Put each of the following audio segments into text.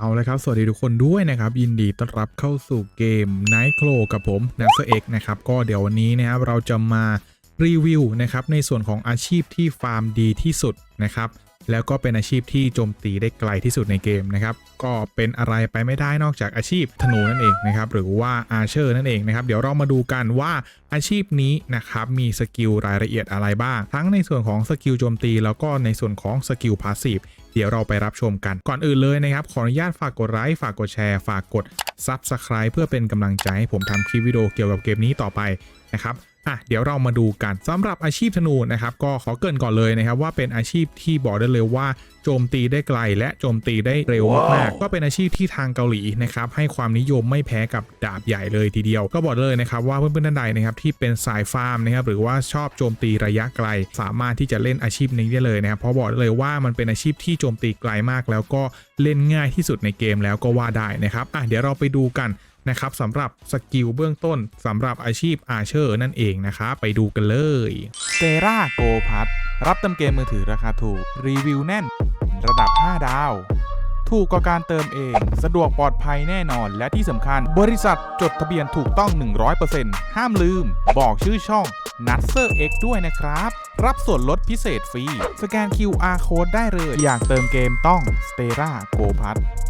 เอาเลยครับ สวัสดีทุกคนด้วยนะครับ ยินดีต้อนรับเข้าสู่เกม Night c l o w กับผม n a s e r X นะครับ ก็เดี๋ยววันนี้นะครับเราจะมารีวิวนะครับในส่วนของอาชีพที่ฟาร์มดีที่สุดนะครับ แล้วก็เป็นอาชีพที่โจมตีได้ไกลที่สุดในเกมนะครับ ก็เป็นอะไรไปไม่ได้นอกจากอาชีพธนูนั่นเองนะครับหรือว่าอาเชอร์นั่นเองนะครับ เดี๋ยวเรามาดูกันว่าอาชีพนี้นะครับมีสกิลรายละเอียดอะไรบ้าง ทั้งในส่วนของสกิลโจมตี แล้วก็ในส่วนของสกิลพาสซีฟเดี๋ยวเราไปรับชมกันก่อนอื่นเลยนะครับ ขออนุญาตฝากกดไลค์ฝากกดแชร์ ฝากกด Subscribe เพื่อเป็นกำลังใจให้ผมทำคลิปวิดีโอเกี่ยวกับเกมนี้ต่อไปนะครับ อะเดี๋ยวเรามาดูกันสำหรับอาชีพธนูนะครับก็ขอเกินก่อนเลยนะครับว่าเป็นอาชีพที่บอกได้เลยว่าโจมตีได้ไกลและโจมตีได้เร็วมากก็เป็นอาชีพที่ทางเกาหลีนะครับให้ความนิยมไม่แพ้กับดาบใหญ่เลยทีเดียว ก็บอกเลยนะครับว่าเพื่อนๆท่านใดนะครับที่เป็นสายฟาร์มนะครับหรือว่าชอบโจมตีระยะไกล สามารถที่จะเล่นอาชีพนี้ได้เลยนะครับเพราะบอกเลยว่ามันเป็นอาชีพที่โจมตีไกลมาก แล้วก็เล่นง่ายที่สุดในเกมแล้วก็ว่าได้นะครับอะเดี๋ยวเราไปดูกัน นะครับสำหรับสกิลเบื้องต้นสำหรับอาชีพอาเชอร์นั่นเองนะครับไปดูกันเลยเซราโกพัทรับเติมเกมมือถือราคาถูก รีวิวแน่น ระดับ 5 ดาว ถูกกว่าการเติมเอง สะดวกปลอดภัยแน่นอน และที่สำคัญ บริษัทจดทะเบียนถูกต้อง 100%ห้ามลืม บอกชื่อช่อง n u t s e r X ด้วยนะครับ รับส่วนลดพิเศษฟรี สแกน QR Code ได้เลย อยากเติมเกมต้อง s t e r a Go p a t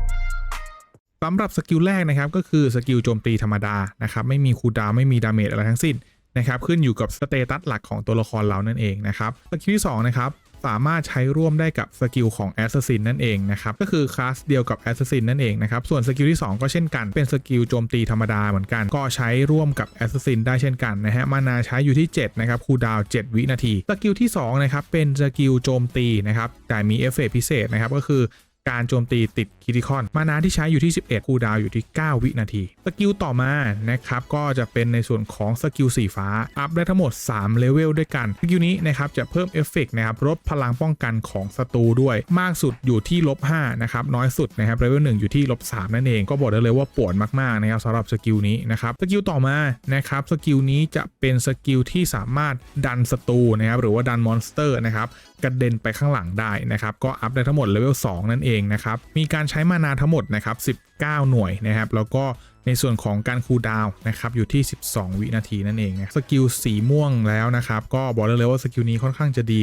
สำหรับสกิลแรกนะครับก็คือสกิลโจมตีธรรมดานะครับไม่มีคูดาวไม่มีดาเมจอะไรทั้งสิ้นนะครับขึ้นอยู่กับสเตตัสหลักของตัวละครเรานั่นเองนะครับสกิลที่2นะครับสามารถใช้ร่วมได้กับสกิลของแอสซัสซินนั่นเองนะครับก็คือคลาสเดียวกับแอสซัสซินนั่นเองนะครับส่วนสกิลที่ 2 ก็เช่นกันเป็นสกิลโจมตีธรรมดาเหมือนกัน ก็ใช้ร่วมกับแอสซัสซินได้เช่นกันนะฮะมานาใช้อยู่ที่7นะครับคูดาว 7 วินาที สกิลที่2นะครับเป็นสกิลโจมตีนะครับแต่มีเอฟเฟกต์พิเศษนะครับก็คือ การโจมตีติดคิติคอน มานาที่ใช้อยู่ที่ 11 คูดาวอยู่ที่ 9 วินาที สกิลต่อมานะครับก็จะเป็นในส่วนของสกิลสีฟ้า อัพได้ทั้งหมด 3 เลเวลด้วยกัน สกิลนี้นะครับจะเพิ่มเอฟเฟกต์นะครับลดพลังป้องกันของศัตรูด้วย มากสุดอยู่ที่ลบ5นะครับน้อยสุดนะครับเลเวล1อยู่ที่ลบ3นั่นเองก็บอกได้เลยว่าปวดมากๆนะครับสำหรับสกิลนี้นะครับสกิลต่อมานะครับสกิลนี้จะเป็นสกิลที่สามารถดันศัตรูนะครับหรือว่าดันมอนสเตอร์นะครับกระเด็นไปข้างหลังได้นะครับก็อัพได้ทั้งหมดเลเวล2นั่นเองนะครับ มีการใช้มานาทั้งหมดนะครับ19 หน่วยนะครับ แล้วก็ในส่วนของการคูลดาวน์นะครับอยู่ที่ 12 วินาทีนั่นเองนะสกิลสีม่วงแล้วนะครับ ก็บอกได้เลยว่าสกิลนี้ค่อนข้างจะดี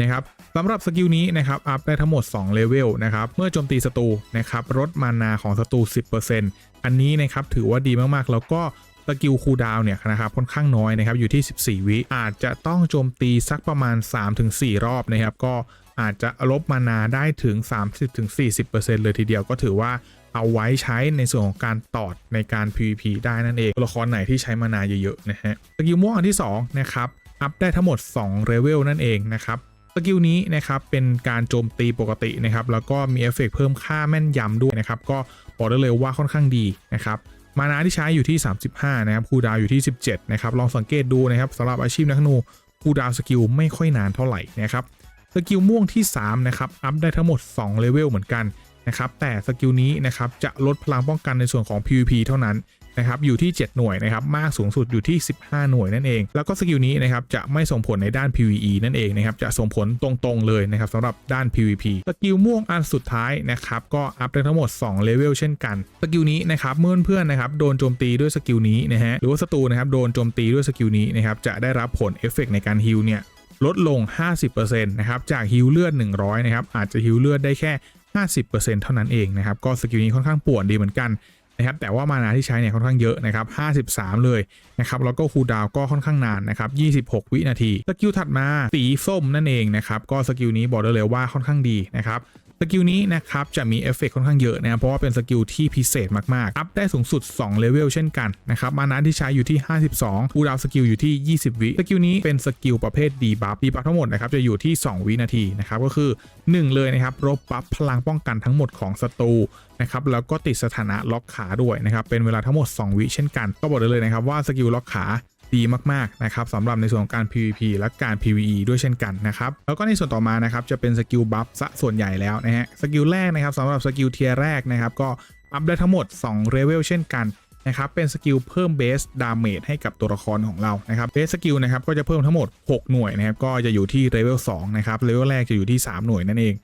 นะครับสำหรับสกิลนี้นะครับอัพได้ทั้งหมด2เลเวลนะครับเมื่อโจมตีศัตรูนะครับลดมานาของศัตรู 10%อันนี้นะครับถือว่าดีมากๆ แล้วก็สกิลคูดาวเนี่ยนะครับค่อนข้างน้อยนะครับอยู่ที่ 14 วิอาจจะต้องโจมตีสักประมาณ 3-4 รอบนะครับก็ อาจจะลบมานาได้ถึง 30-40%เลยทีเดียวก็ถือว่าเอาไว้ใช้ในส่วนของการตอดในการ PVP ได้นั่นเองตัวละครไหนที่ใช้มานาเยอะๆนะฮะสกิลม่วงอันที่2นะครับอัพได้ทั้งหมด2เลเวลนั่นเองนะครับสกิลนี้นะครับเป็นการโจมตีปกตินะครับแล้วก็มีเอฟเฟกต์เพิ่มค่าแม่นยำด้วยนะครับก็บอกได้เลยว่าค่อนข้างดีนะครับมานาที่ใช้อยู่ที่ 35 นะครับคูดาวอยู่ที่ 17 นะครับ ลองสังเกตดูนะครับสำหรับอาชีพนักนูคูดาวสกิลไม่ค่อยนานเท่าไหร่นะครับ กิลม่วงที่ 3 นะครับ อัพได้ทั้งหมด 2 เลเวลเหมือนกันนะครับ แต่สกิลนี้นะครับจะลดพลังป้องกันในส่วนของ PVP เท่านั้นนะครับอยู่ที่ 7 หน่วยนะครับมากสูงสุดอยู่ที่ 15 หน่วยนั่นเอง แล้วก็สกิลนี้นะครับจะไม่ส่งผลในด้าน PVE นั่นเองนะครับจะส่งผลตรงๆเลยนะครับสำหรับด้าน PVP สกิลม่วงอันสุดท้ายนะครับก็อัพได้ทั้งหมด2เลเวลเช่นกันสกิลนี้นะครับเมื่อเพื่อนนะครับโดนโจมตีด้วยสกิลนี้นะฮะหรือว่าศัตรูนะครับโดนโจมตีด้วยสกิลนี้นะครับจะได้รับผลเอฟเฟกในการฮิลเนี่ย ลดลง 50%นะครับจากฮิวเลือด 100 นะครับอาจจะฮิวเลือดได้แค่ 50%เท่านั้นเองนะครับก็สกิลนี้ค่อนข้างปวดดีเหมือนกันนะครับแต่ว่ามานาที่ใช้เนี่ยค่อนข้างเยอะนะครับ53 เลยนะครับแล้วก็คูดาวก็ค่อนข้างนานนะครับ26 วินาที สกิลถัดมาสีส้มนั่นเองนะครับก็สกิลนี้บอกได้เลยว่าค่อนข้างดีนะครับ สกิลนี้นะครับจะมีเอฟเฟกค่อนข้างเยอะนะเพราะว่าเป็นสกิลที่พิเศษมากๆ อัพได้สูงสุด2เลเวลเช่นกันนะครับมานาที่ใช้อยู่ที่ 52คูดาวสกิลอยู่ที่ 20 วิสกิลนี้เป็นสกิลประเภทดีบัฟดีบัฟทั้งหมดนะครับจะอยู่ที่ 2 วินาทีนะครับก็คือ 1 เลยนะครับลบบัฟพลังป้องกันทั้งหมดของศัตรูนะครับแล้วก็ติดสถานะล็อกขาด้วยนะครับเป็นเวลาทั้งหมด 2 วิเช่นกัน ก็บอกได้เลยนะครับว่าสกิลล็อกขา ดีมากๆนะครับสำหรับในส่วนของการ PVP และการ PVE ด้วยเช่นกันนะครับแล้วก็ในส่วนต่อมานะครับจะเป็นสกิลบัฟซะส่วนใหญ่แล้วนะฮะสกิลแรกนะครับสำหรับสกิลเทียร์แรกนะครับก็อัพได้ทั้งหมด2เลเวลเช่นกันนะครับเป็นสกิลเพิ่มเบสดาเมจให้กับตัวละครของเรานะครับเบสสกิลนะครับก็จะเพิ่มทั้งหมด 6 หน่วยนะครับก็จะอยู่ที่เลเวล2นะครับเลเวลแรกจะอยู่ที่ 3 หน่วยนั่นเอง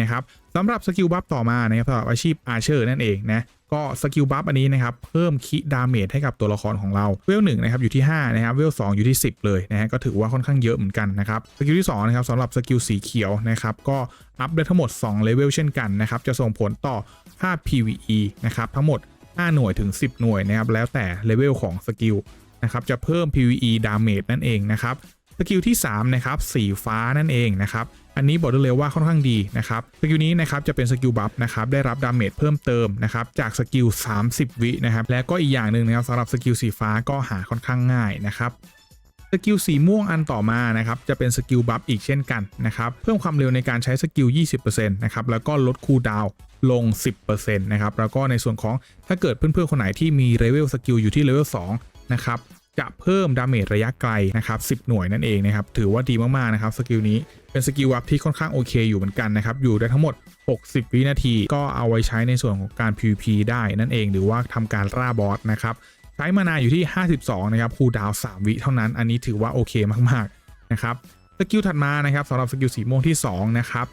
นะครับสำหรับสกิลบัฟต่อมานะครับสำหรับอาชีพอาร์เชอร์นั่นเองนะก็สกิลบัฟอันนี้นะครับเพิ่มคิดาเมจให้กับตัวละครของเราเวลหนึ่งนะครับอยู่ที่5นะครับเวลสองอยู่ที่ 10 เลยนะฮะก็ถือว่าค่อนข้างเยอะเหมือนกันนะครับสกิลที่2นะครับสำหรับสกิลสีเขียวนะครับก็อัพได้ทั้งหมด2เลเวลเช่นกันนะครับจะส่งผลต่อค่า PVE นะครับทั้งหมด 5 หน่วยถึง 10 หน่วยนะครับแล้วแต่เลเวลของสกิลนะครับจะเพิ่ม PVE damage นั่นเองนะครับ สกิลที่3นะครับสีฟ้านั่นเองนะครับอันนี้บอกได้เลยว่าค่อนข้างดีนะครับสกิลนี้นะครับจะเป็นสกิลบัฟนะครับได้รับดาเมจเพิ่มเติมนะครับจากสกิล 30 วินะครับและก็อีกอย่างหนึ่งนะครับสำหรับสกิลสีฟ้าก็หาค่อนข้างง่ายนะครับสกิลสีม่วงอันต่อมานะครับจะเป็นสกิลบัฟอีกเช่นกันนะครับเพิ่มความเร็วในการใช้สกิล 20%นะครับแล้วก็ลดคูลดาวน์ลง 10%นะครับแล้วก็ในส่วนของถ้าเกิดเพื่อนๆคนไหนที่มีเลเวลสกิลอยู่ที่เลเวล2นะครับ จะเพิ่มดาเมจระยะไกลนะครับ 10 หน่วยนั่นเองนะครับ ถือว่าดีมาก ๆ นะครับ สกิลนี้เป็นสกิลวัฟที่ค่อนข้างโอเคอยู่เหมือนกันนะครับ อยู่ได้ทั้งหมด 60 วินาที ก็เอาไว้ใช้ในส่วนของการ PVP ได้นั่นเอง หรือว่าทำการล่าบอสนะครับ ใช้มานาอยู่ที่ 52 นะครับ คูดาว 3 วิเท่านั้น อันนี้ถือว่าโอเคมาก ๆ นะครับ สกิลถัดมานะครับสำหรับสกิลสีม่วงที่ 2 นะครับ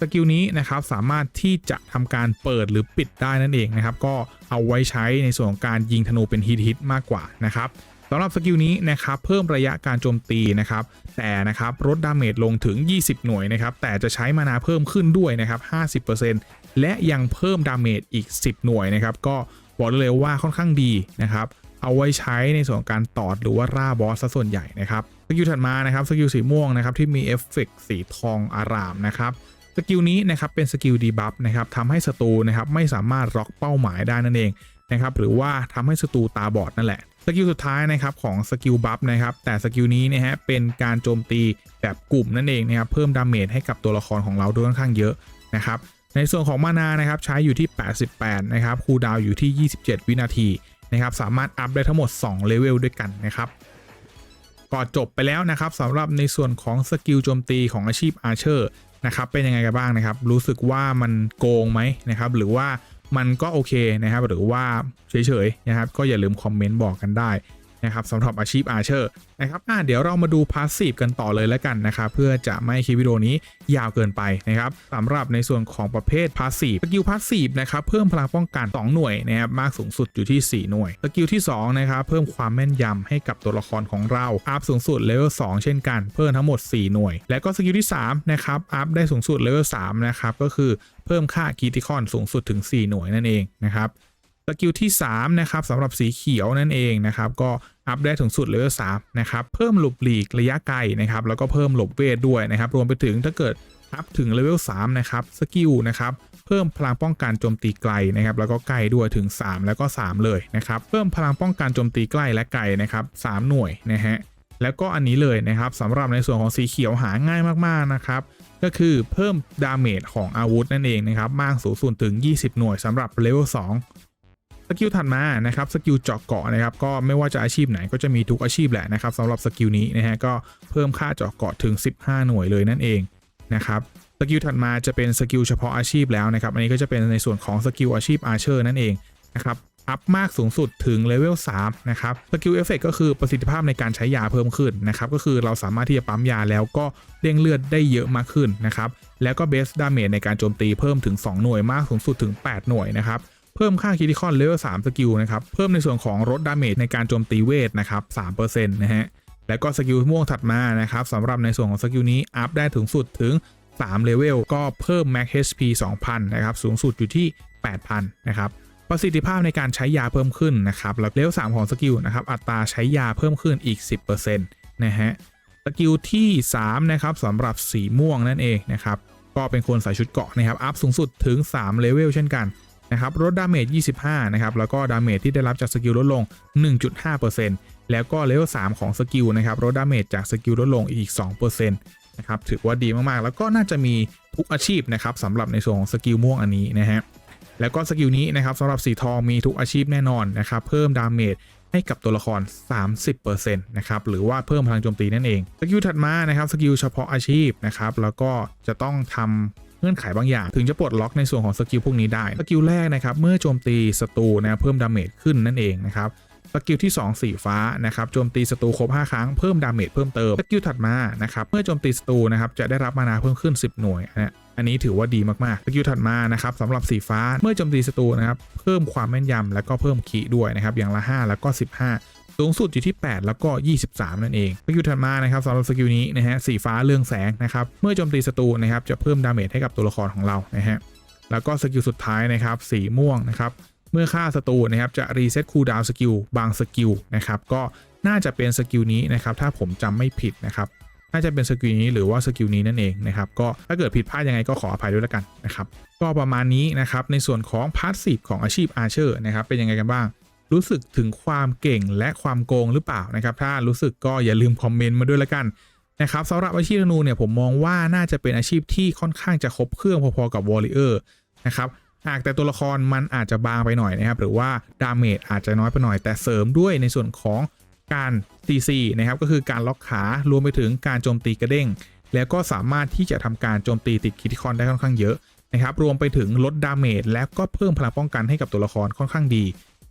สกิลนี้นะครับสามารถที่จะทำการเปิดหรือปิดได้นั่นเองนะครับ ก็เอาไว้ใช้ในส่วนของการยิงธนูเป็นฮิตฮิตๆมากกว่านะครับ สำหรับสกิลนี้นะครับเพิ่มระยะการโจมตีนะครับแต่นะครับลดดาเมจลงถึง 20 หน่วยนะครับแต่จะใช้มานาเพิ่มขึ้นด้วยนะครับ 50%และยังเพิ่มดาเมจอีก 10 หน่วยนะครับก็บอกเลยว่าค่อนข้างดีนะครับเอาไว้ใช้ในส่วนการตอดหรือว่าร่าบอสซะส่วนใหญ่นะครับสกิลถัดมานะครับสกิลสีม่วงนะครับที่มีเอฟเฟกต์สีทองอารามนะครับสกิลนี้นะครับเป็นสกิลดีบัฟนะครับทำให้ศัตรูนะครับไม่สามารถล็อกเป้าหมายได้นั่นเองนะครับหรือว่าทำให้ศัตรูตาบอดนั่นแหละ สกิลสุดท้ายนะครับของสกิลบัฟนะครับแต่สกิลนี้นะฮะเป็นการโจมตีแบบกลุ่มนั่นเองนะครับเพิ่มดาเมจให้กับตัวละครของเราด้วยค่อนข้างเยอะนะครับในส่วนของมานานะครับใช้อยู่ที่ 88 นะครับคูลดาวอยู่ที่ 27 วินาทีนะครับสามารถอัพได้ทั้งหมด2เลเวลด้วยกันนะครับก็จบไปแล้วนะครับสำหรับในส่วนของสกิลโจมตีของอาชีพอาร์เชอร์นะครับเป็นยังไงกันบ้างนะครับ รู้สึกว่ามันโกงไหมนะครับหรือว่า มันก็โอเคนะครับ หรือว่าเฉยๆนะครับ ก็อย่าลืมคอมเมนต์บอกกันได้ นะครับสำหรับอาชีพอาร์เชอร์นะครับอะเดี๋ยวเรามาดูพาสซีฟกันต่อเลยแล้วกันนะครับเพื่อจะไม่ให้คลิปวิดีโอนี้ยาวเกินไปนะครับสำหรับในส่วนของประเภทพาสซีฟสกิลพาสซีฟนะครับเพิ่มพลังป้องกัน 2 หน่วยนะครับมากสูงสุดอยู่ที่ 4 หน่วยสกิลที่2นะครับเพิ่มความแม่นยำให้กับตัวละครของเราอัพสูงสุดเลเวล2เช่นกันเพิ่มทั้งหมด 4 หน่วย และก็สกิลที่3นะครับอัพได้สูงสุดเลเวล3นะครับก็คือเพิ่มค่าคีติคอนสูงสุดถึง 4 หน่วยนั่นเองนะครับสกิลที่3นะครับสำหรับสีเขียวนั่นเองนะครับก็ อัพได้ถึงสุดเลเวล3นะครับเพิ่มหลบหลีกระยะไกลนะครับแล้วก็เพิ่มหลบเวทด้วยนะครับรวมไปถึงถ้าเกิดอัพถึงเลเวล3นะครับสกิลนะครับเพิ่มพลังป้องกันโจมตีไกลนะครับแล้วก็ไกลด้วยถึง 3 แล้วก็ 3 เลยนะครับเพิ่มพลังป้องกันโจมตีใกล้และไกลนะครับ3หน่วยนะฮะแล้วก็อันนี้เลยนะครับสำหรับในส่วนของสีเขียวหาง่ายมากๆนะครับก็คือเพิ่มดาเมจของอาวุธนั่นเองนะครับมากสูงสุดถึง 20 หน่วยสำหรับเลเวล2 สกิลถัดมานะครับสกิลเจาะเกาะนะครับก็ไม่ว่าจะอาชีพไหนก็จะมีทุกอาชีพแหละนะครับสำหรับสกิลนี้นะฮะก็เพิ่มค่าเจาะเกาะถึง 15 หน่วยเลยนั่นเองนะครับสกิลถัดมาจะเป็นสกิลเฉพาะอาชีพแล้วนะครับอันนี้ก็จะเป็นในส่วนของสกิลอาชีพอาร์เชอร์นั่นเองนะครับอัพมากสูงสุดถึงเลเวล3นะครับสกิลเอฟเฟกก็คือประสิทธิภาพในการใช้ยาเพิ่มขึ้นนะครับก็คือเราสามารถที่จะปั๊มยาแล้วก็เร่งเลือดได้เยอะมากขึ้นนะครับแล้วก็เบสดาเมจในการโจมตีเพิ่มถึง 2 หน่วยมากสูงสุดถึง 8 หน่วยนะครับ เพิ่มค่าคิติคอนเลเวล3สกิลนะครับ เพิ่มในส่วนของลดดาเมจในการโจมตีเวทนะครับ3%นต์นะฮะ แล้วก็สกิลม่วงถัดมานะครับสำหรับในส่วนของสกิลนี้อัพได้ถึงสุดถึง3เลเวลก็เพิ่ม Max HP 2000 นะครับ สูงสุดอยู่ที่ 8,000 นะครับ ประสิทธิภาพในการใช้ยาเพิ่มขึ้นนะครับแล้วเลเวล3ของสกิลนะครับ อัตราใช้ยาเพิ่มขึ้นอีก 10%นะฮะ สกิลที่ 3 นะครับสำหรับสีม่วงนั่นเองนะครับ ก็เป็นคนใส่ชุดเกาะนะครับ อัพสูงสุดถึง 3 เลเวลเช่นกัน นะครับลดดาเมจ 25 นะครับ แล้วก็ดาเมจที่ได้รับจากสกิลลดลง 1.5%แล้วก็เลเวล 3 ของสกิลนะครับลดดาเมจจากสกิลลดลงอีก 2%นะครับ ถือว่าดีมาก ๆ แล้วก็น่าจะมีทุกอาชีพนะครับสำหรับในส่วนของสกิลม่วงอันนี้นะฮะ แล้วก็สกิลนี้นะครับสำหรับสีทองมีทุกอาชีพแน่นอนนะครับ เพิ่มดาเมจให้กับตัวละคร 30%นะครับ หรือว่าเพิ่มพลังโจมตีนั่นเอง สกิลถัดมานะครับ สกิลเฉพาะอาชีพนะครับ แล้วก็จะต้องทำเงื่อนไขบางอย่าง ถึงจะปลดล็อกในส่วนของสกิลพวกนี้ได้ สกิลแรกนะครับเมื่อโจมตีศัตรูนะเพิ่มดาเมจขึ้นนั่นเองนะครับสกิลที่ 2 สีฟ้านะครับโจมตีศัตรูครบ 5 ครั้งเพิ่มดาเมจเพิ่มเติมสกิลถัดมานะครับเมื่อโจมตีศัตรูนะครับจะได้รับมานาเพิ่มขึ้น 10 หน่วยอันเนี้ยอันนี้ถือว่าดีมากๆสกิลถัดมานะครับสำหรับสีฟ้าเมื่อโจมตีศัตรูนะครับเพิ่มความแม่นยำแล้วก็เพิ่มขีด้วยนะครับอย่างละ 5 แล้วก็ 15 สูงสุดอยู่ที่ 8 แล้วก็ 23 นั่นเองสกิลถัดมานะครับสำหรับสกิลนี้นะฮะสีฟ้าเรืองแสงนะครับเมื่อโจมตีศัตรูนะครับจะเพิ่มดาเมจให้กับตัวละครของเรานะฮะแล้วก็สกิลสุดท้ายนะครับสีม่วงนะครับเมื่อฆ่าศัตรูนะครับจะรีเซ็ตคูลดาวน์สกิลบางสกิลนะครับก็น่าจะเป็นสกิลนี้นะครับถ้าผมจำไม่ผิดนะครับน่าจะเป็นสกิลนี้หรือว่าสกิลนี้นั่นเองนะครับก็ถ้าเกิดผิดพลาดยังไงก็ขออภัยด้วยแล้วกันนะครับก็ประมาณนี้นะครับในส่วนของพาร์ทสิของอาชีพอาร์เชอร์นะครับเป็นยังไงกันบ้าง รู้สึกถึงความเก่งและความโกงหรือเปล่านะครับ ถ้ารู้สึกก็อย่าลืมคอมเมนต์มาด้วยแล้วกันนะครับสำหรับอาชีพธนูเนี่ยผมมองว่าน่าจะเป็นอาชีพที่ค่อนข้างจะครบเครื่องพอๆกับวอลเลเยอร์นะครับหากแต่ตัวละครมันอาจจะบางไปหน่อยนะครับ หรือว่าดาเมจอาจจะน้อยไปหน่อย แต่เสริมด้วยในส่วนของการ CC นะครับ ก็คือการล็อกขารวมไปถึงการโจมตีกระเด้ง แล้วก็สามารถที่จะทำการโจมตีติดคิติคอนได้ค่อนข้างเยอะนะครับ รวมไปถึงลดดาเมจแล้วก็เพิ่มพลังป้องกันให้กับตัวละครค่อนข้างดี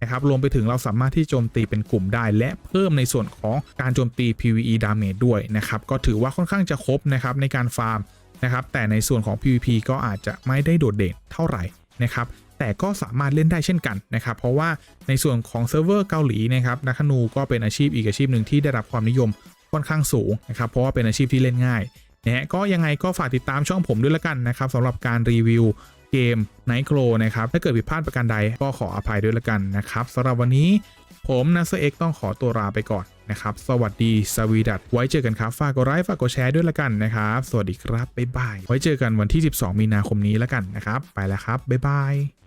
นะครับรวมไปถึงเราสามารถที่โจมตีเป็นกลุ่มได้ และเพิ่มในส่วนของการโจมตี PVE ดาเมจด้วยนะครับก็ถือว่าค่อนข้างจะครบนะครับในการฟาร์มนะครับแต่ในส่วนของ PVP ก็อาจจะไม่ได้โดดเด่นเท่าไหร่นะครับแต่ก็สามารถเล่นได้เช่นกันนะครับเพราะว่าในส่วนของเซิร์ฟเวอร์เกาหลีนะครับนักธนูก็เป็นอาชีพอีกอาชีพหนึ่งที่ได้รับความนิยมค่อนข้างสูงนะครับเพราะว่าเป็นอาชีพที่เล่นง่ายนะฮะก็ยังไงก็ฝากติดตามช่องผมด้วยละกันนะครับสำหรับการรีวิว เกม Night Glow นะครับ ถ้าเกิดผิดพลาดประการใดก็ขออภัยด้วยละกันนะครับสำหรับวันนี้ผมนัสเอ็กต้องขอตัวลาไปก่อนนะครับ สวัสดีสวีดัตไว้เจอกันครับ ฝากกดไลค์ฝากกดแชร์ด้วยละกันนะครับ สวัสดีครับ บ๊ายบาย ไว้เจอกันวันที่ 12 มีนาคมนี้ละกันนะครับ ไปแล้วครับ บ๊ายบาย